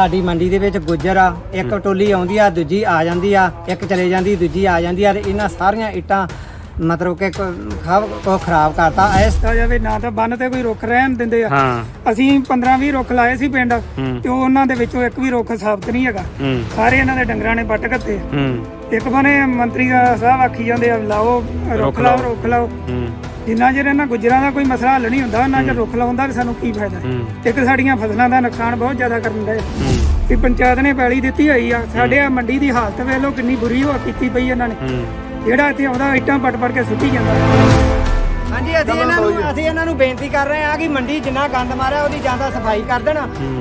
ਸਾਡੀ ਮੰਡੀ ਦੇ ਵਿੱਚ ਗੁੱਜਰ ਆ ਇੱਕ ਟੋਲੀ ਆਉਂਦੀ ਆ ਦੂਜੀ ਆ ਜਾਂਦੀ ਆ ਇੱਕ ਚਲੇ ਜਾਂਦੀ ਦੂਜੀ ਆ ਜਾਂਦੀ ਆ ਤੇ ਇਹਨਾਂ ਸਾਰੀਆਂ ਇੱਟਾਂ ਮਤਲਬ ਕਿ ਕੋ ਖਾ- ਕੋ ਖਰਾਬ ਕਰਤਾ। ਇਸ ਦਿੱਤਾ ਜਾਵੇ ਨਾ ਤਾਂ ਬੰਨ ਤੇ ਕੋਈ ਰੁੱਖ ਰਹਿਣ ਦਿੰਦੇ ਆ। ਹਾਂ। ਅਸੀਂ 15 20 ਰੁੱਖ ਲਾਏ ਸੀ ਪਿੰਡ ਤੇ ਉਹ ਉਹਨਾਂ ਦੇ ਵਿੱਚੋਂ ਇੱਕ ਵੀ ਰੁੱਖ ਸਾਬਤ ਨਹੀਂ ਹੈਗਾ। ਹੂੰ। ਸਾਰੇ ਇਹਨਾਂ ਦੇ ਡੰਗਰਾਂ ਨੇ ਵੱਟ ਕੱਤੇ। ਹੂੰ। ਇੱਕ ਬਨੇ ਮੰਤਰੀ ਸਾਹਿਬ ਆਖੀ ਜਾਂਦੇ ਆ ਲਾਓ ਰੁੱਖ ਲਾਓ। ਰੁੱਖ ਲਾਓ। ਹੂੰ। ਜਿੰਨਾ ਚਿਰ ਇਹਨਾਂ ਗੁੱਜਰਾਂ ਦਾ ਕੋਈ ਮਸਲਾ ਹੱਲ ਨਹੀਂ ਹੁੰਦਾ ਉਹਨਾਂ ਚਿਰ ਰੁੱਖ ਲਾਉਣ ਦਾ ਵੀ ਸਾਨੂੰ ਕੀ ਫਾਇਦਾ? ਇੱਕ ਸਾਡੀਆਂ ਫਸਲਾਂ ਦਾ ਨੁਕਸਾਨ ਬਹੁਤ ਜ਼ਿਆਦਾ ਕਰਨ ਦਾ ਹੂੰ। ਵੀ ਪੰਚਾਇਤ ਨੇ ਪੈਲੀ ਦਿੱਤੀ ਹੋਈ ਆ ਸਾਡੇ ਆ ਮੰਡੀ ਦੀ ਹਾਲਤ ਵੇਖ ਲਓ ਕਿੰਨੀ ਬੁਰੀ ਹੋ ਕੀਤੀ ਪਈ ਇਹਨਾਂ ਨੇ। ਜਿਹੜਾ ਇੱਥੇ ਆਉਂਦਾ ਇੱਟਾਂ ਪਟ ਪਟ ਕੇ ਸੁੱਟੀ ਜਾਂਦਾ। ਹਾਂਜੀ ਅਸੀਂ ਇਹਨਾਂ ਨੂੰ ਅਸੀਂ ਇਹਨਾਂ ਨੂੰ ਬੇਨਤੀ ਕਰ ਰਹੇ ਹਾਂ ਕਿ ਮੰਡੀ ਜਿੰਨਾ ਗੰਦ ਮਾਰਿਆ ਉਹਦੀ ਜਾਂ ਤਾਂ ਸਫ਼ਾਈ ਕਰ ਦੇਣ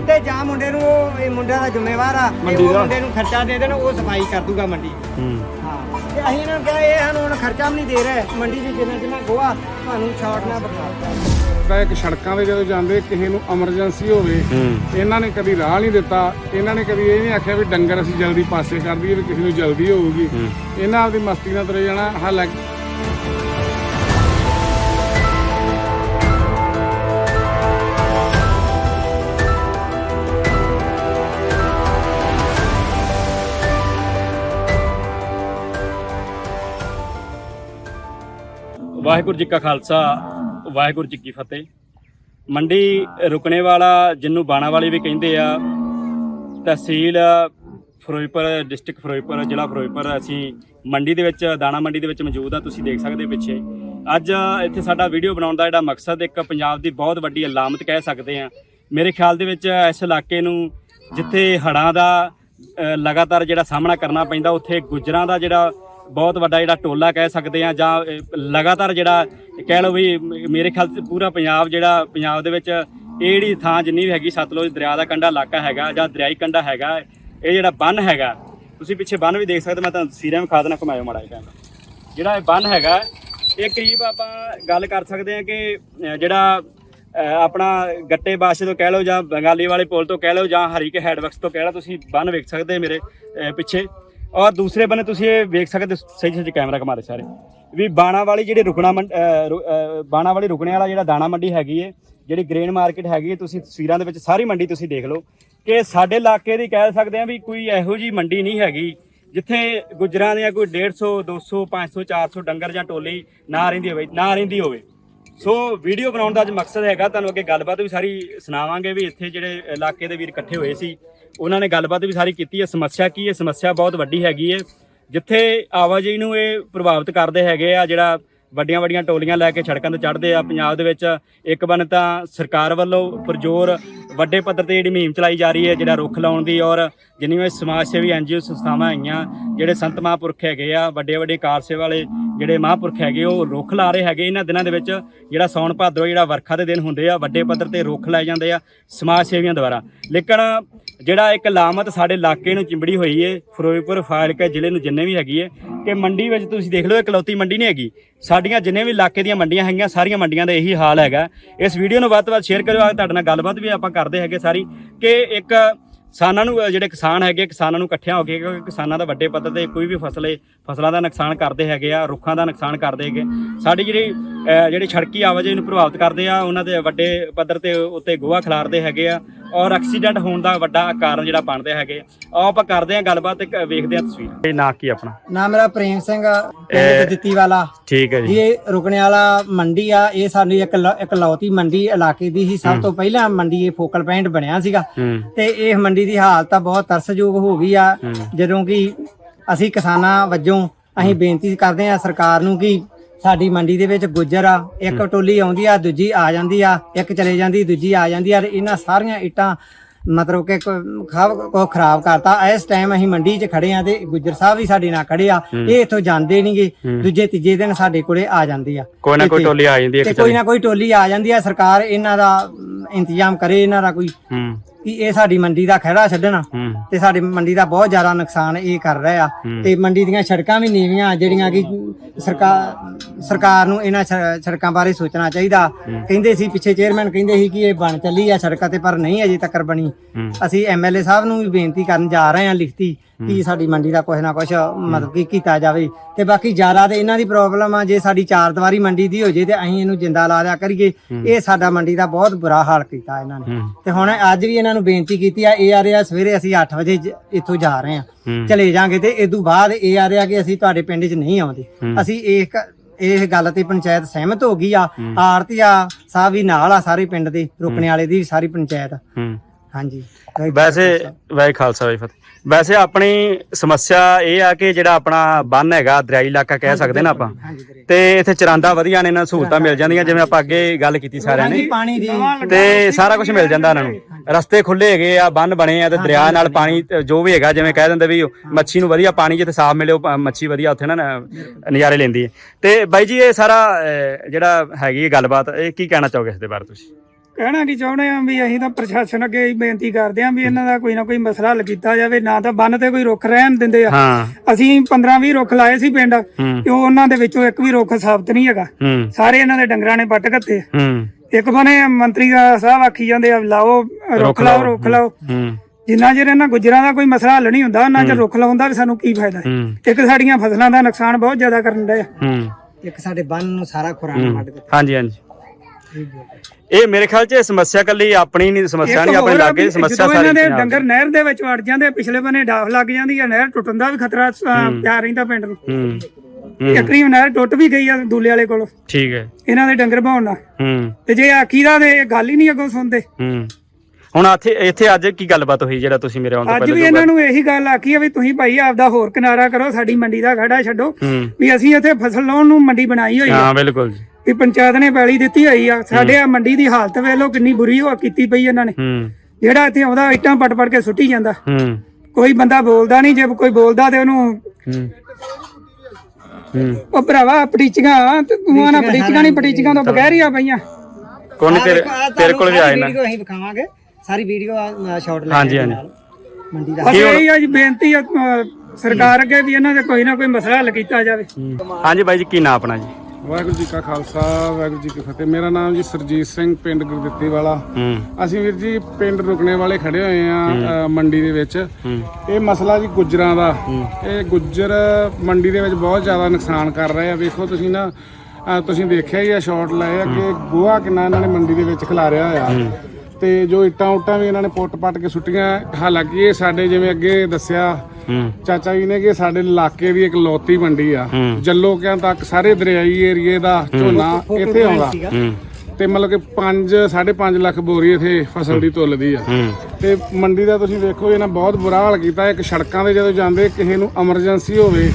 ਤੇ ਜਾਂ ਮੁੰਡੇ ਨੂੰ ਉਹ ਇਹ ਮੁੰਡਾ ਦਾ ਜ਼ਿੰਮੇਵਾਰ ਆ ਤੇ ਉਹ ਮੁੰਡੇ ਨੂੰ ਖਰਚਾ ਦੇ ਦੇਣ ਉਹ ਸਫ਼ਾਈ ਕਰ ਦੂਗਾ ਮੰਡੀ। ਹੂੰ। ਹਾਂ। ਤੇ ਅਸੀਂ ਇਹਨਾਂ ਨੂੰ ਕਿਹਾ ਇਹ ਸਾਨੂੰ ਹੁਣ ਖਰਚਾ ਵੀ ਨਹੀਂ ਦੇ ਰਹੇ। ਮੰਡੀ 'ਚ ਜਿੰਨਾ ਜਿੰਨਾ ਗੋਆ ਤੁਹਾਨੂੰ ਸ਼ਾਰਟ ਨਾ ਬਰਸਾਤ ਤਾਂ ਇੱਕ ਸੜਕਾਂ ਦੇ ਜਦੋਂ ਜਾਂਦੇ ਕਿਸੇ ਨੂੰ ਐਮਰਜੈਂਸੀ ਹੋਵੇ ਇਹਨਾਂ ਨੇ ਕਦੀ ਰਾਹ ਨਹੀਂ ਦਿੱਤਾ। ਇਹਨਾਂ ਨੇ ਕਦੀ ਇਹ ਨਹੀਂ ਆਖਿਆ ਵੀ ਡੰਗਰ ਅਸੀਂ ਜਲਦੀ ਪਾਸੇ ਕਰ ਦਈਏ ਵੀ ਕਿਸੇ ਨੂੰ ਜਲਦੀ ਹੋਊਗੀ। ਇਹਨਾਂ ਆਪਦੀ ਮਸਤੀ ਨਾਲ ਤੁਰੇ ਜਾਣਾ ਹਾਲਾਂਕਿ ਵਾਹਿਗੁਰੂ ਜੀ ਕਾ ਖਾਲਸਾ, ਵਾਹਿਗੁਰੂ ਜੀ ਕੀ ਫਤਿਹ। ਮੰਡੀ ਰੁਕਣੇ ਵਾਲਾ ਜਿਹਨੂੰ ਬਾਣਾ ਵਾਲੀ ਵੀ ਕਹਿੰਦੇ ਆ, ਤਹਿਸੀਲ ਫਿਰੋਜ਼ਪੁਰ, ਡਿਸਟ੍ਰਿਕਟ ਫਿਰੋਜ਼ਪੁਰ, ਜ਼ਿਲ੍ਹਾ ਫਿਰੋਜ਼ਪੁਰ, ਅਸੀਂ ਮੰਡੀ ਦੇ ਵਿੱਚ, ਦਾਣਾ ਮੰਡੀ ਦੇ ਵਿੱਚ ਮੌਜੂਦ ਆ, ਤੁਸੀਂ ਦੇਖ ਸਕਦੇ ਹੋ ਪਿੱਛੇ। ਅੱਜ ਇੱਥੇ ਸਾਡਾ ਵੀਡੀਓ ਬਣਾਉਣ ਦਾ ਜਿਹੜਾ ਮਕਸਦ ਇੱਕ ਪੰਜਾਬ ਦੀ ਬਹੁਤ ਵੱਡੀ ਅਲਾਮਤ ਕਹਿ ਸਕਦੇ ਆ। ਮੇਰੇ ਖਿਆਲ ਦੇ ਵਿੱਚ ਇਸ ਇਲਾਕੇ ਨੂੰ ਜਿੱਥੇ ਹੜ੍ਹਾਂ ਦਾ ਲਗਾਤਾਰ ਜਿਹੜਾ ਸਾਹਮਣਾ ਕਰਨਾ ਪੈਂਦਾ, ਉੱਥੇ ਗੁੱਜਰਾਂ ਦਾ ਜਿਹੜਾ ਬਹੁਤ ਵੱਡਾ ਜਿਹੜਾ ਟੋਲਾ ਕਹਿ ਸਕਦੇ ਆ ਜਾਂ ਲਗਾਤਾਰ ਜਿਹੜਾ ਕਹਿ ਲਓ ਵੀ ਮੇਰੇ ਖਿਆਲ 'ਚ ਪੂਰਾ ਪੰਜਾਬ ਜਿਹੜਾ ਪੰਜਾਬ ਦੇ ਵਿੱਚ ਇਹ ਜਿਹੜੀ ਥਾਂ ਜਿੰਨੀ ਵੀ ਹੈਗੀ ਸਤਲੁਜ ਦਰਿਆ ਦਾ ਕੰਢਾ ਇਲਾਕਾ ਹੈਗਾ ਜਾਂ ਦਰਿਆਈ ਕੰਢਾ ਹੈਗਾ, ਇਹ ਜਿਹੜਾ ਬੰਨ ਹੈਗਾ, ਤੁਸੀਂ ਪਿੱਛੇ ਬੰਨ ਵੀ ਦੇਖ ਸਕਦੇ ਮੈਂ ਤੁਹਾਨੂੰ ਤਸਵੀਰਾਂ ਵਿਖਾ ਦੇਣਾ ਘੁਮਾਇਓ ਮਾੜਾ ਜਿਹਾ ਜਿਹੜਾ ਇਹ ਬੰਨ ਹੈਗਾ, ਇਹ ਕਰੀਬ ਆਪਾਂ ਗੱਲ ਕਰ ਸਕਦੇ ਹਾਂ ਕਿ ਜਿਹੜਾ ਆਪਣਾ ਗੱਟੇ ਬਾਸ਼ੇ ਤੋਂ ਕਹਿ ਲਓ ਜਾਂ ਬੰਗਾਲੀ ਵਾਲੇ ਪੁਲ ਤੋਂ ਕਹਿ ਲਓ ਜਾਂ ਹਰੀਕੇ ਹੈਡਵਰਕਸ ਤੋਂ ਕਹਿ ਲਓ, ਤੁਸੀਂ ਬੰਨ ਵੇਖ ਸਕਦੇ ਮੇਰੇ ਪਿੱਛੇ। ਔਰ ਦੂਸਰੇ ਬੰਨੇ ਤੁਸੀਂ ਇਹ ਵੇਖ ਸਕਦੇ ਹੋ, ਸਹੀ ਸਹੀ ਕੈਮਰਾ ਘੁਮਾ ਦੇ ਸਾਰੇ। ਵੀ ਬਾਣਾ ਵਾਲੀ ਜਿਹੜੀ ਰੁਕਣਾ ਮੰਡ- ਰੁ- ਬਾਣਾ ਵਾਲੀ ਰੁਕਣੇ ਵਾਲਾ ਜਿਹੜਾ ਦਾਣਾ ਮੰਡੀ ਹੈਗੀ ਹੈ ਜਿਹੜੀ ਗ੍ਰੇਨ ਮਾਰਕੀਟ ਹੈਗੀ ਹੈ ਤੁਸੀਂ ਤਸਵੀਰਾਂ ਦੇ ਵਿੱਚ ਸਾਰੀ ਮੰਡੀ ਤੁਸੀਂ ਦੇਖ ਲਓ ਕਿ ਸਾਡੇ ਇਲਾਕੇ ਦੀ ਕਹਿ ਸਕਦੇ ਆ ਵੀ ਕੋਈ ਇਹੋ ਜੀ ਮੰਡੀ ਨਹੀਂ ਹੈਗੀ ਜਿੱਥੇ ਗੁਜਰਾਂ ਦੀਆਂ ਕੋਈ 150 200 500 400 ਡੰਗਰ ਜਾਂ ਟੋਲੀ ਨਾ ਰਹਿੰਦੀ ਹੋਵੇ ਨਾ ਰਹਿੰਦੀ ਹੋਵੇ। ਸੋ ਵੀਡੀਓ ਬਣਾਉਣ ਦਾ ਅੱਜ ਮਕਸਦ ਹੈਗਾ ਤੁਹਾਨੂੰ ਅੱਗੇ ਗੱਲਬਾਤ ਵੀ ਸਾਰੀ ਸੁਣਾਵਾਂਗੇ ਵੀ ਇੱਥੇ ਜਿਹੜੇ ਇਲਾਕੇ ਦੇ ਵੀਰ ਇਕੱਠੇ ਹੋਏ ਸੀ। ਉਹਨਾਂ ਨੇ ਗੱਲਬਾਤ ਵੀ ਸਾਰੀ ਕੀਤੀ ਹੈ। ਸਮੱਸਿਆ ਕੀ ਹੈ? ਸਮੱਸਿਆ ਬਹੁਤ ਵੱਡੀ ਹੈਗੀ ਹੈ। ਜਿੱਥੇ ਆਵਾਜਾਈ ਨੂੰ ਇਹ ਪ੍ਰਭਾਵਿਤ ਕਰਦੇ ਹੈਗੇ ਆ, ਜਿਹੜਾ ਵੱਡੀਆਂ ਵੱਡੀਆਂ ਟੋਲੀਆਂ ਲੈ ਕੇ ਸੜਕਾਂ ਤੇ ਚੜ੍ਹਦੇ ਆ, ਪੰਜਾਬ ਦੇ ਵਿੱਚ ਇੱਕ ਬੰਨ ਤਾਂ ਸਰਕਾਰ ਵੱਲੋਂ ਪਰਜੋਰ ਵੱਡੇ ਪੱਧਰ ਤੇ ਜਿਹੜੀ ਮੁਹਿੰਮ ਚਲਾਈ ਜਾ ਰਹੀ ਹੈ, ਜਿਹੜਾ ਰੁੱਖ ਲਾਉਣ ਦੀ ਔਰ ਜਿੰਨੀਆਂ ਸਮਾਜ ਸੇਵੀ ਐਨਜੀਓ ਸੰਸਥਾਵਾਂ ਆਈਆਂ ਜਿਹੜੇ ਸੰਤ ਮਹਾਂਪੁਰਖ ਹੈਗੇ ਆ, ਵੱਡੇ ਵੱਡੇ ਕਾਰ ਸੇਵਾ ਵਾਲੇ ਜਿਹੜੇ ਮਹਾਂਪੁਰਖ ਹੈਗੇ, ਉਹ ਰੁੱਖ ਲਾ ਰਹੇ ਹੈਗੇ ਇਹਨਾਂ ਦਿਨਾਂ ਦੇ ਵਿੱਚ, ਜਿਹੜਾ ਸੌਣ ਭਾਦਰੋਂ ਜਿਹੜਾ ਵਰਖਾ ਦੇ ਦਿਨ ਹੁੰਦੇ ਆ, ਵੱਡੇ ਪੱਧਰ ਤੇ ਰੁੱਖ ਲਾਏ ਜਾਂਦੇ ਆ ਸਮਾਜ ਸੇਵੀਆਂ ਦੁਆਰਾ। ਲੇਕਿਨ ਜਿਹੜਾ ਇੱਕ ਲਾਮਤ ਸਾਡੇ ਇਲਾਕੇ ਨੂੰ ਚਿੰਬੜੀ ਹੋਈ ਏ, ਫਿਰੋਜ਼ਪੁਰ, ਫਾਜ਼ਿਲਕਾ ਜ਼ਿਲ੍ਹੇ ਨੂੰ ਜਿੰਨੇ ਵੀ ਹੈਗੀ ਏ, ਕਿ ਮੰਡੀ ਵਿੱਚ ਤੁਸੀਂ ਦੇਖ ਲਓ ਇਕਲੌਤੀ ਮੰਡੀ ਨਹੀਂ ਹੈਗੀ। ਸਾਡੀਆਂ ਜਿੰਨੇ ਵੀ ਇਲਾਕੇ ਦੀਆਂ ਮੰਡੀਆਂ ਹੈਗੀਆਂ, ਸਾਰੀਆਂ ਮੰਡੀਆਂ ਦਾ ਇਹੀ ਹਾਲ ਹੈਗਾ। ਇਸ ਵੀਡੀਓ ਨੂੰ ਵੱਧ ਤੋਂ ਵੱਧ ਸ਼ੇਅਰ ਕਰਿਓ ਆ ਤੁਹਾਡੇ ਨਾਲ ਗੱਲਬਾਤ ਵੀ ਆਪਾਂ ਕਰਦੇ ਹੈਗੇ ਸਾਰੀ, ਕਿ ਇੱਕ ਕਿਸਾਨਾਂ ਨੂੰ, ਜਿਹੜੇ ਕਿਸਾਨ ਹੈਗੇ, ਕਿਸਾਨਾਂ ਨੂੰ ਇਕੱਠਿਆਂ ਹੋ ਕੇ, ਕਿਉਂਕਿ ਕਿਸਾਨਾਂ ਦਾ ਵੱਡੇ ਪੱਧਰ ਤੇ ਕੋਈ ਵੀ ਫਸਲੇ ਫਸਲਾਂ ਦਾ ਨੁਕਸਾਨ ਕਰਦੇ ਹੈਗੇ ਆ, ਰੁੱਖਾਂ ਦਾ ਨੁਕਸਾਨ ਕਰਦੇ ਹੈਗੇ। ਸਾਡੀ ਜਿਹੜੀ ਜਿਹੜੀ ਸੜਕੀ ਆਵਾਜਾਈ ਨੂੰ ਪ੍ਰਭਾਵਿਤ ਕਰਦੇ ਆ ਉਹਨਾਂ ਦੇ ਵੱਡੇ ਪੱਧਰ ਤੇ ਉੱਤੇ ਗੋਹਾ ਖਿਲਾਰਦੇ ਹੈਗੇ ਆ ਔਰ ਐਕਸੀਡੈਂਟ ਹੋਣ ਦਾ ਵੱਡਾ ਕਾਰਨ ਜਿਹੜਾ ਬਣਦੇ ਹੈਗੇ ਆਓ ਆਪਾਂ ਕਰਦੇ ਆ ਗੱਲਬਾਤ ਤੇ ਵੇਖਦੇ ਆ ਤਸਵੀਰ। ਇਹ ਨਾਂ ਕੀ ਆਪਣਾ? ਨਾਮ ਮੇਰਾ ਪ੍ਰੇਮ ਸਿੰਘ ਦਿੱਤੀ ਵਾਲਾ। ਠੀਕ ਹੈ ਇਹ ਰੁਕਣੇ ਵਾਲਾ ਮੰਡੀ ਆ ਇਹ ਸਾਡੀ ਇੱਕ ਇਕਲੌਤੀ ਮੰਡੀ ਇਲਾਕੇ ਦੀ ਸੀ। ਸਭ ਤੋਂ ਪਹਿਲਾਂ ਮੰਡੀ ਇਹ ਫੋਕਲ ਪੁਆਇੰਟ ਬਣਿਆ ਸੀਗਾ। ਤੇ ਇਹ ਮੰਡੀ ਦੀ ਹਾਲਤ ਤਾਂ ਬਹੁਤ ਤਰਸਯੋਗ ਹੋ ਗਈ ਆ। ਜਦੋਂ ਕਿ ਅਸੀਂ ਕਿਸਾਨਾਂ ਵਜੋਂ ਅਸੀਂ ਬੇਨਤੀ ਕਰਦੇ ਆ ਸਰਕਾਰ ਨੂੰ ਕਿ ਸਾਡੀ ਮੰਡੀ ਦੇ ਵਿੱਚ ਗੁੱਜਰ ਆ ਇੱਕ ਟੋਲੀ ਆਉਂਦੀ ਆ ਦੂਜੀ ਆ ਜਾਂਦੀ ਆ ਇੱਕ ਚਲੇ ਜਾਂਦੀ ਦੂਜੀ ਆ ਜਾਂਦੀ ਆ ਤੇ ਇਹਨਾਂ ਸਾਰੀਆਂ ਇੱਟਾਂ ਮਤਲਬ ਕਿ ਕੋ- ਖਾ- ਕੋ ਖਰਾਬ ਕਰਤਾ। ਇਸ ਟਾਈਮ ਅਸੀਂ ਮੰਡੀ 'ਚ ਖੜੇ ਆ ਤੇ ਗੁੱਜਰ ਸਾਹਿਬ ਵੀ ਸਾਡੇ ਨਾਲ ਖੜੇ ਆ ਇਹ ਇੱਥੋਂ ਜਾਂਦੇ ਨਹੀਂਗੇ ਦੂਜੇ ਤੀਜੇ ਦਿਨ ਸਾਡੇ ਕੋਲੇ ਆ ਜਾਂਦੀ ਆ। ਕੋਈ ਨਾ ਕੋਈ। ਟੋਲੀ ਆ ਜਾਂਦੀ ਹੈ ਕੋਈ ਨਾ ਕੋਈ ਟੋਲੀ ਆ ਜਾਂਦੀ ਆ ਸਰਕਾਰ ਇਹਨਾਂ ਦਾ ਇੰਤਜ਼ਾਮ ਕਰੇ ਇਹਨਾਂ ਦਾ ਕੋਈ। ਕਿ ਇਹ ਸਾਡੀ ਮੰਡੀ ਦਾ ਖਹਿੜਾ ਛੱਡਣ। ਤੇ ਸਾਡੀ ਮੰਡੀ ਦਾ ਬਹੁਤ ਜ਼ਿਆਦਾ ਨੁਕਸਾਨ ਇਹ ਕਰ ਰਿਹਾ ਆ। ਤੇ ਮੰਡੀ ਦੀਆਂ ਸੜਕਾਂ ਵੀ ਨੀਵੀਆਂ ਜਿਹੜੀਆਂ ਕਿ ਸਰਕਾਰ ਸਰਕਾਰ ਨੂੰ ਇਹਨਾਂ ਸੜ- ਸੜਕਾਂ ਬਾਰੇ ਸੋਚਣਾ ਚਾਹੀਦਾ। ਕਹਿੰਦੇ ਸੀ ਪਿੱਛੇ ਚੇਅਰਮੈਨ ਕਹਿੰਦੇ ਸੀ ਕਿ ਇਹ ਬਣ ਚੱਲੀ ਆ ਸੜਕਾਂ ਤੇ ਪਰ ਨਹੀਂ ਅਜੇ ਤੱਕ ਬਣੀ। ਹੂੰ। ਅਸੀਂ ਐਮਐਲਏ ਸਾਹਿਬ ਨੂੰ ਵੀ ਬੇਨਤੀ ਕਰਨ ਜਾ ਰਹੇ ਹਾਂ ਲਿਖਤੀ ਕਿ ਸਾਡੀ ਮੰਡੀ ਦਾ ਕੁਛ ਨਾ ਕੁਛ ਮਤਲਬ ਕਿ ਕੀਤਾ ਜਾਵੇ। ਤੇ ਬਾਕੀ ਜ਼ਿਆਦਾ ਤੇ ਇਹਨਾਂ ਦੀ ਪ੍ਰੋਬਲਮ ਆ ਜੇ ਸਾਡੀ ਚਾਰ ਦੀਵਾਰੀ ਮੰਡੀ ਦੀ ਹੋ ਜੇ ਤੇ ਅਸੀਂ ਇਹਨੂੰ ਜਿੰਦਾ ਲਾ ਦਿਆ ਕਰੀਏ। ਇਹ ਸਾਡਾ ਮੰਡੀ ਦਾ ਬਹੁਤ ਬੁਰਾ ਹਾਲ ਕੀਤਾ ਇਹਨਾਂ ਨੇ। ਤੇ ਹੁਣ ਅੱਜ ਵੀ ਇਹਨਾਂ ਨੂੰ ਬੇਨਤੀ ਕੀਤੀ ਆ ਇਹ ਆ ਰਿਹਾ ਸਵੇਰੇ ਅਸੀਂ 8 ਵਜੇ ਜ- ਇੱਥੋਂ ਜਾ ਰਹੇ ਹੂੰ। ਚਲੇ ਜਾਾਂਗੇ ਤੇ ਇਸ ਤੋਂ ਬਾਅਦ ਇਹ ਆ ਰਿਹਾ ਕਿ ਅਸੀਂ ਤੁਹਾਡੇ ਪਿੰਡ 'ਚ ਨਹੀਂ ਆਉਂਦੇ। ਅਸੀਂ ਇੱਕ ਇਹ ਗੱਲ ਤੇ ਪੰਚਾਇਤ ਸਹਿਮਤ ਹੋ ਗਈ ਆ। ਆਰਤੀਆ ਸਾਹਿਬ ਵੀ ਨਾਲ ਆ ਸਾਰੇ ਪਿੰਡ ਦੇ ਰੁਕਣੇ ਵਾਲੇ ਦੀ ਵੀ ਸਾਰੀ ਪੰਚਾਇਤ। ਹਾਂਜੀ। ਵੈਸੇ ਵਾਹਿ ਖਾਲਸਾ ਵਾਹਿ ਫਤਿਹ। ਵੈਸੇ ਆਪਣੀ ਸਮੱਸਿਆ ਇਹ ਆ ਕਿ ਜਿਹੜਾ ਆਪਣਾ ਬੰਨ ਹੈਗਾ ਦਰਿਆਈ ਇਲਾਕਾ ਕਹਿ ਸਕਦੇ ਨਾ ਆਪਾਂ। ਤੇ ਇੱਥੇ ਚਰਾਂਦਾ ਵਧੀਆ ਨੇ ਨੂੰ ਸਹੂਲਤਾਂ ਮਿਲ ਜਾਂਦੀਆਂ ਜਿਵੇਂ ਆਪਾਂ ਅੱਗੇ ਗੱਲ ਕੀਤੀ ਸਾਰਿਆਂ ਨੇ। ਤੇ ਸਾਰਾ ਕੁਝ ਮਿਲ ਜਾਂਦਾ ਇਹਨਾਂ ਨੂੰ। ਰਸਤੇ ਖੁੱਲੇ ਹੈਗੇ ਆ ਬੰਨ ਬਣੇ ਆ ਤੇ ਦਰਿਆ ਨਾਲ ਪਾਣੀ ਜੋ ਵੀ ਹੈਗਾ ਜਿਵੇਂ ਕਹਿ ਦਿੰਦੇ ਵੀ ਮੱਛੀ ਨੂੰ ਵਧੀਆ ਪਾਣੀ ਜਿੱਥੇ ਸਾਫ਼ ਮਿਲੇ ਉਹ ਮੱਛੀ ਵਧੀਆ ਉੱਥੇ ਨਾ ਨਜ਼ਾਰੇ ਲੈਂਦੀ ਹੈ। ਤੇ ਬਾਈ ਜੀ ਇਹ ਸਾਰਾ ਜਿਹੜਾ ਹੈਗੀ ਇਹ ਗੱਲਬਾਤ ਇਹ ਕੀ ਕਹਿਣਾ ਚਾਹੋਗੇ ਇਸ ਦੇ ਬਾਰੇ ਤੁਸੀਂ? ਕਹਿਣਾ ਕੀ ਚਾਹੁੰਦੇ ਆ ਵੀ ਅਸੀਂ ਤਾਂ ਪ੍ਰਸ਼ਾਸਨ ਅੱਗੇ ਹੀ ਬੇਨਤੀ ਕਰਦੇ ਆ ਵੀ ਇਹਨਾਂ ਦਾ ਕੋਈ ਨਾ ਕੋਈ ਮਸਲਾ ਹੱਲ ਕੀਤਾ ਜਾਵੇ ਨਾ ਤਾਂ ਬੰਨ ਤੇ ਕੋਈ ਰੁੱਖ ਰਹਿਣ ਦਿੰਦੇ ਆ। ਹਾਂ। ਅਸੀਂ 15 20 ਰੁੱਖ ਲਾਏ ਸੀ ਪਿੰਡ ਹੂੰ। ਤੇ ਉਹ ਉਹਨਾਂ ਦੇ ਵਿੱਚੋਂ ਇੱਕ ਵੀ ਰੁੱਖ ਸਾਬਤ ਨਹੀਂ ਹੈਗਾ। ਹੂੰ। ਸਾਰੇ ਇਹਨਾਂ ਦੇ ਡੰਗਰਾਂ ਨੇ ਪੱਟ ਹੂੰ। ਇੱਕ ਬਨੇ ਮੰਤਰੀ ਸਾਹਿਬ ਆਖੀ ਜਾਂਦੇ ਆ ਲਾਓ ਰੁੱਖ ਲਾਓ ਰੁੱਖ ਲਾਓ। ਹੂੰ। ਜਿੰਨਾ ਚਿਰ ਇਹਨਾਂ ਗੁੱਜਰਾਂ ਦਾ ਕੋਈ ਮਸਲਾ ਹੱਲ ਨਹੀਂ ਹੁੰਦਾ ਉਹਨਾਂ ਚਿਰ ਰੁੱਖ ਲਾਉਣ ਦਾ ਵੀ ਸਾਨੂੰ ਕੀ ਫਾਇਦਾ ਹੈ। ਇੱਕ ਸਾਡੀਆਂ ਫਸਲਾਂ ਦਾ ਨੁਕਸਾਨ ਬਹੁਤ ਜ਼ਿਆਦਾ ਕਰਨ ਦਾ ਹੂੰ। ਇੱਕ ਸਾਡੇ ਬੰਨ ਨੂੰ ਸਾਰਾ ਖੁਰਾਨਾ ਵੱਢ ਦਿੱਤਾ। ਹਾਂਜੀ ਹਾਂਜੀ। ਇਹ ਮੇਰੇ ਖਿਆਲ 'ਚ ਇਹ ਸਮੱਸਿਆ ਕੱਲੀ ਆਪਣੀ ਨਹੀਂ ਸਮੱਸਿਆ ਨਹੀਂ ਆਪਣੇ ਲਾਗੇ ਦੀ ਸਮੱਸਿਆ ਸਾਰੀ ਇਹਨਾਂ ਦੇ। ਡੰਗਰ ਨਹਿਰ ਦੇ ਵਿੱਚ ਵੜ ਜਾਂਦੇ ਪਿਛਲੇ ਬੰਨੇ ਡਾਫ ਲੱਗ ਜਾਂਦੀ ਹੈ ਨਹਿਰ ਟੁੱਟਣ ਦਾ ਵੀ ਖਤਰਾ ਪਿਆ ਰਹਿੰਦਾ ਪਿੰਡ ਨੂੰ। ਇੱਕਰੀ ਨਹਿਰ ਟੁੱਟ ਵੀ ਗਈ ਆ ਦੂਲੇ ਵਾਲੇ ਕੋਲ। ਠੀਕ ਹੈ। ਇਹਨਾਂ ਦੇ ਡੰਗਰ ਭਾਉਣ ਨਾਲ। ਹੂੰ। ਤੇ ਜੇ ਆਖੀ ਦਾ ਤੇ ਇਹ ਗੱਲ ਹੀ ਨਹੀਂ ਅੱਗੋਂ ਸੁਣਦੇ। ਹੂੰ। ਹੁਣ ਇੱਥੇ ਇੱਥੇ ਅੱਜ ਕੀ ਗੱਲਬਾਤ ਹੋਈ ਜਿਹੜਾ ਤੁਸੀਂ ਮੇਰੇ ਆਉਣ ਤੋਂ ਅੱਜ ਪਹਿਲਾਂ ਵੀ ਇਹਨਾਂ ਨੂੰ ਇਹੀ ਗੱਲ ਆਖੀ ਆ ਵੀ ਤੁਸੀਂ ਭਾਈ ਆਪਦਾ ਹੋਰ ਕਿਨਾਰਾ ਕਰੋ ਸਾਡੀ ਮੰਡੀ ਦਾ ਖੜਾ ਛੱਡੋ। ਹੂੰ। ਵੀ ਅਸੀਂ ਇੱਥੇ ਫਸਲ ਲਾਉਣ ਨੂੰ ਮੰਡੀ ਬਣਾਈ ਹੋਈ ਆ। ਹਾਂ ਬਿਲਕੁਲ ਜੀ। ਵੀ ਪੰਚਾਇਤ ਨੇ ਪੈਲੀ ਦਿੱਤੀ ਹੋਈ ਆ। ਸਾਡੇ ਆ ਮੰਡੀ ਦੀ ਹਾਲਤ ਵੇਖ ਲਓ ਕਿੰਨੀ ਬੁਰੀ ਹੋ ਕੀਤੀ ਪਈ ਇਹਨਾਂ ਨੇ। ਹੂੰ। ਜਿਹੜਾ ਇੱਥੇ ਆਉਂਦਾ ਇੱਟਾਂ ਪਟ ਪਟ ਕੇ ਸੁੱਟੀ ਜਾਂਦਾ। ਹੂੰ। ਕੋਈ ਬੰਦਾ ਬੋਲਦਾ ਨਹੀਂ ਜੇ ਕੋਈ ਬੋਲਦਾ ਤੇ ਉਹਨੂੰ ਹੂੰ। ਉਹ ਭਰਾਵਾ ਪਟੀਚੀਆਂ ਤੇ ਤੂੰ ਆਣਾ ਪਟੀਚੀਆਂ ਨਹੀਂ ਪਟੀਚੀਆਂ ਤੋਂ ਬਗੈਰ ਹੀ ਆ ਪਈਆਂ। ਨੀ ਤੇਰੇ ਤੇਰੇ ਕੋਲ ਵੀ ਆਏ ਨਾ। ਵੀਡੀਓ ਅਸੀਂ ਵਿਖਾਵਾਂਗੇ। ਸਾਰੀ ਵੀਡੀਓ ਸ਼ਾਰਟ ਲੈ ਹਾਂਜੀ, ਹਾਂਜੀ। ਮੰਡੀ ਦਾ। ਬਸ ਇਹੀ ਆ ਜੀ ਬੇਨਤੀ ਆ ਅ, ਸਰਕਾਰ ਅੱਗੇ ਵੀ ਇਹਨਾਂ ਦੇ ਕੋਈ ਨਾ ਕੋਈ ਮਸਲਾ ਹੱਲ ਕੀਤਾ ਜਾਵੇ। ਹਾਂਜੀ ਬਾਈ ਜੀ ਕੀ ਨਾਂ ਆਪਣਾ ਜੀ? ਵਾਹਿਗੁਰੂ ਜੀ ਕਾ ਖਾਲਸਾ ਵਾਹਿਗੁਰੂ ਜੀ ਕੀ ਫਤਿਹ। ਮੇਰਾ ਨਾਮ ਜੀ ਸਰਜੀਤ ਸਿੰਘ ਪਿੰਡ ਗੁਰਦਿੱਤੀ ਵਾਲਾ ਅਸੀਂ ਵੀਰ ਜੀ ਪਿੰਡ ਰੁਕਣੇ ਵਾਲੇ ਖੜੇ ਹੋਏ ਆ ਮੰਡੀ ਦੇ ਵਿੱਚ। ਇਹ ਮਸਲਾ ਜੀ ਗੁੱਜਰਾਂ ਦਾ। ਇਹ ਗੁੱਜਰ ਮੰਡੀ ਦੇ ਵਿੱਚ ਬਹੁਤ ਜ਼ਿਆਦਾ ਨੁਕਸਾਨ ਕਰ ਰਹੇ ਆ। ਵੇਖੋ ਤੁਸੀਂ ਨਾ ਤੁਸੀਂ ਦੇਖਿਆ ਹੀ ਆ ਸ਼ਾਟ ਲਏ ਆ ਕਿ ਗੋਹਾ ਕਿੰਨਾ ਇਹਨਾਂ ਨੇ ਮੰਡੀ ਦੇ ਵਿੱਚ ਖਿਲਾਰਿਆ ਹੋਇਆ। ਤੇ ਜੋ ਇੱਟਾਂ ਉੱਟਾਂ ਵੀ ਇਹਨਾਂ ਨੇ ਪੁੱਟ-ਪੱਟ ਕੇ ਸੁੱਟੀਆਂ ਹਾਲਾਂਕਿ ਇਹ ਸਾਡੇ ਜਿਵੇਂ ਅੱਗੇ ਦੱਸਿਆ ਚਾਚਾ ਜੀ ਨੇ ਕਿ ਸਾਡੇ ਇਲਾਕੇ ਦੀ ਇੱਕ ਲੋਤੀ ਮੰਡੀ ਆ। ਜੱਲੋਕਿਆਂ ਤੱਕ ਸਾਰੇ ਦਰਿਆਈ ਏਰੀਏ ਦਾ ਝੋਨਾ ਇੱਥੇ ਆਉਂਦਾ। ਤੇ ਮਤਲਬ ਕਿ 5 5.5 ਲੱਖ ਬੋਰੀ ਇੱਥੇ ਫਸਲ ਦੀ ਤੁੱਲਦੀ ਆ। ਤੇ ਮੰਡੀ ਦਾ ਤੁਸੀਂ ਵੇਖੋ ਇਹਨਾਂ ਬਹੁਤ ਬੁਰਾ ਹਾਲ ਕੀਤਾ। ਇੱਕ ਸੜਕਾਂ ਦੇ ਜਦੋਂ ਜਾਂਦੇ ਕਿਸੇ ਨੂੰ ਐਮਰਜੈਂਸੀ ਹੋਵੇ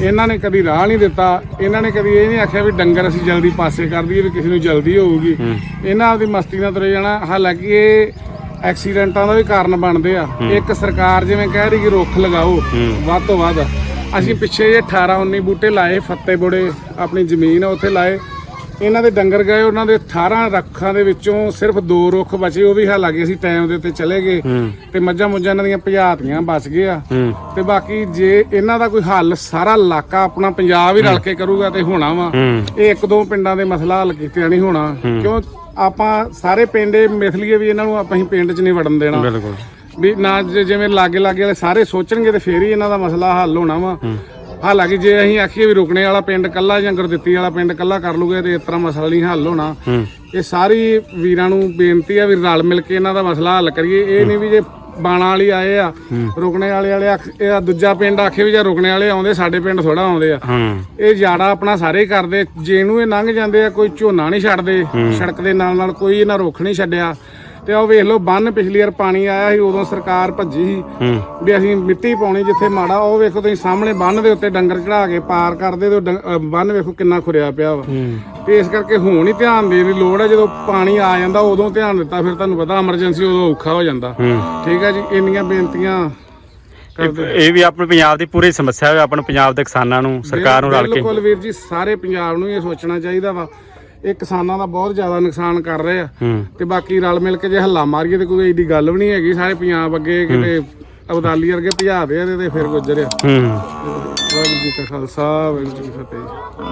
ਇਹਨਾਂ ਨੇ ਕਦੀ ਰਾਹ ਨਹੀਂ ਦਿੱਤਾ। ਇਹਨਾਂ ਨੇ ਕਦੀ ਇਹ ਨਹੀਂ ਆਖਿਆ ਵੀ ਡੰਗਰ ਅਸੀਂ ਜਲਦੀ ਪਾਸੇ ਕਰ ਦਈਏ ਵੀ ਕਿਸੇ ਨੂੰ ਜਲਦੀ ਹੋਊਗੀ। ਇਹਨਾਂ ਆਪਦੀ ਮਸਤੀ ਨਾਲ ਤੁਰੇ ਜਾਣਾ। ਹਾਲਾਂਕਿ ਇਹ ਐਕਸੀਡੈਂਟਾਂ ਦਾ ਵੀ ਕਾਰਨ ਬਣਦੇ ਆ। ਇੱਕ ਸਰਕਾਰ ਜਿਵੇਂ ਕਹਿ ਰਹੀ ਕਿ ਰੁੱਖ ਲਗਾਓ ਵੱਧ ਤੋਂ ਵੱਧ। ਅਸੀਂ ਪਿੱਛੇ ਜੇ 18 19 ਬੂਟੇ ਲਾਏ ਫੱਤੇ ਬੋੜੇ ਆਪਣੀ ਜ਼ਮੀਨ ਆ ਉੱਥੇ ਲਾਏ। ਇਹਨਾਂ ਦੇ ਡੰਗਰ ਗਏ ਉਹਨਾਂ ਦੇ 18 ਰੱਖਾਂ ਦੇ ਵਿੱਚੋਂ ਸਿਰਫ ਦੋ ਰੁੱਖ ਬਚੇ ਉਹ ਵੀ ਹਾਲਾਂਕਿ ਅਸੀਂ ਟਾਈਮ ਦੇ ਉੱਤੇ ਚਲੇ ਗਏ। ਤੇ ਮੱਝਾਂ ਮੁੱਝਾਂ ਇਹਨਾਂ ਦੀਆਂ ਭਜਾਤੀਆਂ ਬਚ ਗਏ ਆ ਹੂੰ। ਤੇ ਬਾਕੀ ਜੇ ਇਹਨਾਂ ਦਾ ਕੋਈ ਹੱਲ ਸਾਰਾ ਇਲਾਕਾ ਆਪਣਾ ਪੰਜਾਬ ਹੀ ਰਲ ਕੇ ਕਰੂਗਾ ਤੇ ਹੋਣਾ ਵਾ। ਇਹ ਇੱਕ ਦੋ ਪਿੰਡਾਂ ਦੇ ਮਸਲਾ ਹੱਲ ਕੀਤੇ ਨਹੀਂ ਹੋਣਾ। ਕਿਉਂ? ਆਪਾਂ ਸਾਰੇ ਪਿੰਡੇ ਮਿਥਲੀਏ ਵੀ ਇਹਨਾਂ ਨੂੰ ਆਪਾਂ ਹੀ ਪਿੰਡ 'ਚ ਨਹੀਂ ਵੜਨ ਦੇਣਾ। ਬਿਲਕੁਲ। ਵੀ ਨਾ ਜਿਵੇਂ ਲਾਗੇ ਲਾਗੇ ਵਾਲੇ ਸਾਰੇ ਸੋਚਣਗੇ ਤੇ ਫੇਰ ਹੀ ਇਹਨਾਂ ਦਾ ਮਸਲਾ ਹੱਲ ਹੋਣਾ ਵਾ। ਹਾਲਾਂਕਿ ਜੇ ਅਸੀਂ ਆਖੀਏ ਵੀ ਰੁਕਣੇ ਵਾਲਾ ਪਿੰਡ ਕੱਲਾ ਜਾਂ ਗੁਰਦਿੱਤੀ ਵਾਲਾ ਪਿੰਡ ਕੱਲਾ ਕਰ ਲੂਗੇ ਤੇ ਇਸ ਤਰ੍ਹਾਂ ਮਸਲਾ ਨਹੀਂ ਹੱਲ ਹੋਣਾ। ਇਹ ਸਾਰੀ ਵੀਰਾਂ ਨੂੰ ਬੇਨਤੀ ਆ ਵੀ ਰਲ ਮਿਲ ਕੇ ਇਹਨਾਂ ਦਾ ਮਸਲਾ ਹੱਲ ਕਰੀਏ। ਇਹ ਨਹੀਂ ਵੀ ਜੇ ਬਾਣਾ ਵਾਲੀ ਆਏ ਆ ਰੁਕਣੇ ਵਾਲੇ ਵਾਲੇ ਇਹ ਦੂਜਾ ਪਿੰਡ ਆਖੇ ਵੀ ਜਾਂ ਰੁਕਣੇ ਵਾਲੇ ਆਉਂਦੇ ਸਾਡੇ ਪਿੰਡ ਥੋੜਾ ਆਉਂਦੇ ਆ। ਇਹ ਜਾੜਾ ਆਪਣਾ ਸਾਰੇ ਕਰਦੇ। ਜੇ ਨੂੰ ਇਹ ਲੰਘ ਜਾਂਦੇ ਆ ਕੋਈ ਝੋਨਾ ਨਹੀਂ ਛੱਡਦੇ ਸੜਕ ਦੇ ਨਾਲ ਨਾਲ ਕੋਈ ਇਹਨਾਂ ਰੁੱਖ ਨਹੀਂ ਛੱਡਿਆ। ਤੇ ਉਹ ਵੇਖ ਲਓ ਬੰਨ ਪਿਛਲੀ ਵਾਰ ਪਾਣੀ ਆਇਆ ਸੀ ਉਦੋਂ ਸਰਕਾਰ ਭੱਜੀ ਸੀ ਵੀ ਅਸੀਂ ਮਿੱਟੀ ਪਾਉਣੀ ਜਿੱਥੇ ਮਾੜਾ ਉਹ ਵੇਖੋ ਤੁਸੀਂ ਸਾਹਮਣੇ ਬੰਨ ਦੇ ਉੱਤੇ ਡੰਗਰ ਚੜਾ ਕੇ ਪਾਰ ਕਰਦੇ ਤੇ ਬੰਨ ਵੇਖੋ ਕਿੰਨਾ ਖੁਰਿਆ ਪਿਆ ਵਾ। ਤੇ ਇਸ ਕਰਕੇ ਹੁਣ ਹੀ ਧਿਆਨ ਦੇਣ ਦੀ ਲੋੜ ਹੈ ਜਦੋਂ ਪਾਣੀ ਆ ਜਾਂਦਾ ਉਦੋਂ ਧਿਆਨ ਦਿੱਤਾ ਫਿਰ ਤੁਹਾਨੂੰ ਪਤਾ ਐਮਰਜੈਂਸੀ ਉਦੋਂ ਔਖਾ ਹੋ ਜਾਂਦਾ। ਠੀਕ ਹੈ ਜੀ ਇੰਨੀਆਂ ਬੇਨਤੀਆਂ ਇਹ ਵੀ ਆਪਣੇ ਪੰਜਾਬ ਦੀ ਪੂਰੀ ਸਮੱਸਿਆ ਹੈ ਆਪਣੇ ਪੰਜਾਬ ਦੇ ਕਿਸਾਨਾਂ ਨੂੰ ਸਰਕਾਰ ਨੂੰ ਰਲ ਕੇ। ਬਿਲਕੁਲ ਵੀਰ ਜੀ ਸਾਰੇ ਪੰਜਾਬ ਨੂੰ ਇਹ ਸੋਚਣਾ ਚਾਹੀਦਾ ਵਾ। ਇਹ ਕਿਸਾਨਾਂ ਦਾ ਬਹੁਤ ਜ਼ਿਆਦਾ ਨੁਕਸਾਨ ਕਰ ਰਹੇ ਆ। ਤੇ ਬਾਕੀ ਰਲ ਮਿਲ ਕੇ ਜੇ ਹੱਲਾ ਮਾਰੀਏ ਤੇ ਕੋਈ ਏਡੀ ਗੱਲ ਵੀ ਨਹੀਂ ਹੈਗੀ ਸਾਰੇ ਪੰਜਾਬ ਅੱਗੇ ਕਿਤੇ ਅਬਦਾਲੀ ਵਰਗੇ ਭਜਾ ਦੇ ਤੇ ਫਿਰ ਗੁਜ਼ਰਿਆ ਹੂੰ। ਵਾਹਿਗੁਰੂ ਜੀ ਕਾ ਖਾਲਸਾ ਵਾਹਿਗੁਰੂ ਜੀ ਕੀ ਫਤਿਹ।